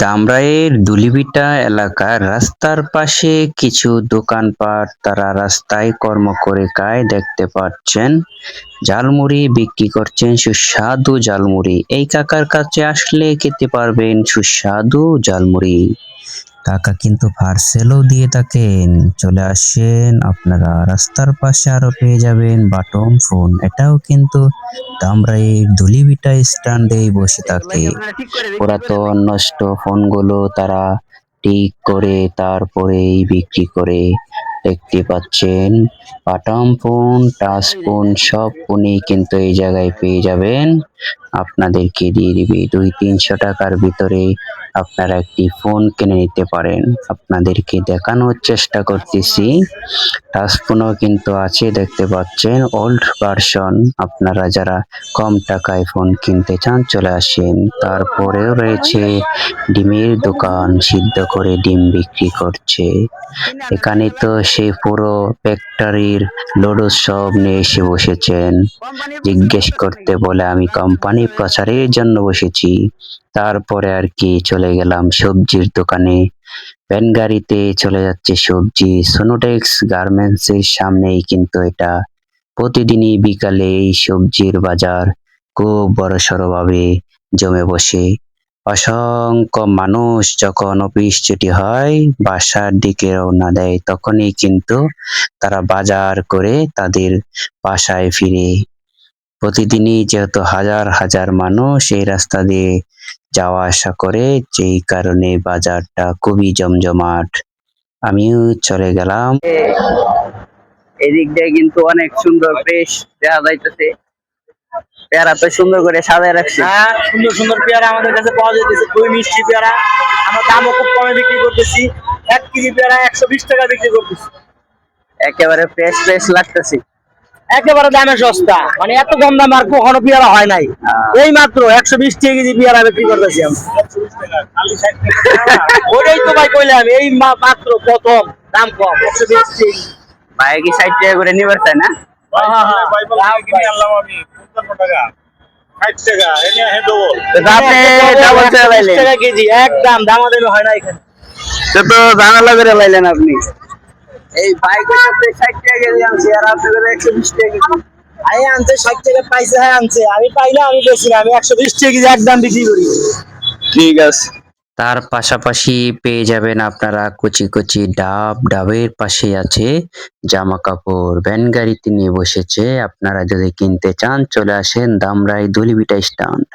ধামরাইয়ের দুলিবিটা এলাকার রাস্তার পাশে কিছু দোকানপাট তারা রাস্তায় কর্ম করে কায় দেখতে পাচ্ছেন। ঝালমুড়ি বিক্রি করছেন সুস্বাদু ঝালমুড়ি। এই কাকার কাছে আসলে খেতে পারবেন সুস্বাদু ঝালমুড়ি। কাকা কিন্তু পার্সেলও দিয়ে থাকেন। চলে আসেন, আপনারা রাস্তার পাশে আরও পেয়ে যাবেন বাটন ফোন এটাও কিন্তু ধামরাইয়ের ধুলিভিটা স্ট্যান্ডেই বসে থাকে। পুরাতন নষ্ট ফোনগুলো তারা ঠিক করে তারপরেই বিক্রি করে। দেখতে পাচ্ছেন বাটাম ফোন টাচ ফোন সব ফোনই কিন্তু এই জায়গায় পেয়ে যাবেন। আপনাদেরকে দিয়ে দিবে। দুই তিনশো টাকার ভিতরে আপনারা একটি ফোন কিনে নিতে পারেন। আপনাদেরকে দেখানোর চেষ্টা করতেছি। টাচ কিন্তু আছে, দেখতে পাচ্ছেন। ওল্ড ভার্সন আপনারা যারা কম টাকায় ফোন কিনতে চান, চলে আসেন। তারপরেও রয়েছে ডিমের দোকান, সিদ্ধ করে ডিম বিক্রি করছে। এখানে তো সেই পুরো ফ্যাক্টরির লোডো সব নিয়ে এসে বসেছেন। জিজ্ঞেস করতে বলে, আমি কোম্পানি প্রচারের জন্য বসেছি। তারপরে আর কি চলে গেলাম সবজির দোকানে। ভ্যান গাড়িতে চলে যাচ্ছে সবজি। সোনোটেক্স গার্মেন্টস এর সামনেই কিন্তু এটা। প্রতিদিনই বিকালে এই সবজির বাজার খুব বড় ভাবে জমে বসে। অসংখ্য মানুষ যখন অফিস ছুটি হয়, বাসার দিকে রওনা দেয়, তখনই কিন্তু তারা বাজার করে তাদের বাসায় ফিরে প্রতিদিনই যেহেতু হাজার হাজার মানুষ এই রাস্তা দিয়ে যাওয়া আসা করে যেই কারণে বাজারটা খুবই জমজমাট। আমিও চলে গেলাম। এদিক দিয়ে কিন্তু অনেক সুন্দর বেশ দেখা যাইতেছে। পেয়ারা তো সুন্দর করে সাজায় রাখছে। হ্যাঁ সুন্দর সুন্দর পেয়ারা আমাদের কাছে পাওয়া যাইতেছে। খুবই মিষ্টি পেয়ারা। আমরা দামও খুব কমে বিক্রি করতেছি। এক কেজি পেয়ারা একশো বিশ টাকা বিক্রি করতেছি। একেবারে ফ্রেশ ফ্রেশ লাগতেছে। একেবারে দামে সস্তা। মানে এত কম দাম আর কখনো পেয়ারা হয় নাই। এই মাত্র একশো বিশ টাকা কেজি পেয়ারা বিক্রি করতেছি আমরা ওইটাই তো ভাই কইলাম এই মাত্র প্রথম দাম কম। একশো বিশ ভাই কি ষাট টাকা করে নিবার চাই না? একদম দামাদামি হয় না এখানে। তো তো ঝামেলা করে লাইলেন আপনি। এই বাইক হচ্ছে ষাট টাকা কেজি আনছি আর আপনি করে একশো বিশ টাকা আমি আনছে ষাট টাকা পাইছে হ্যাঁ আনছে। আমি পাইলে আমি বেশি না আমি একশো বিশ টাকা কেজি একদম বিক্রি করি। ঠিক আছে। তার পাশাপাশি পেয়ে যাবেন আপনারা কুচি কুচি ডাব ডাবের পাশে আছে জামা কাপড় ভ্যান গাড়িতে নিয়ে বসেছে। আপনারা যদি কিনতে চান চলে আসেন দামরাই দুলিবিটা স্ট্যান্ড।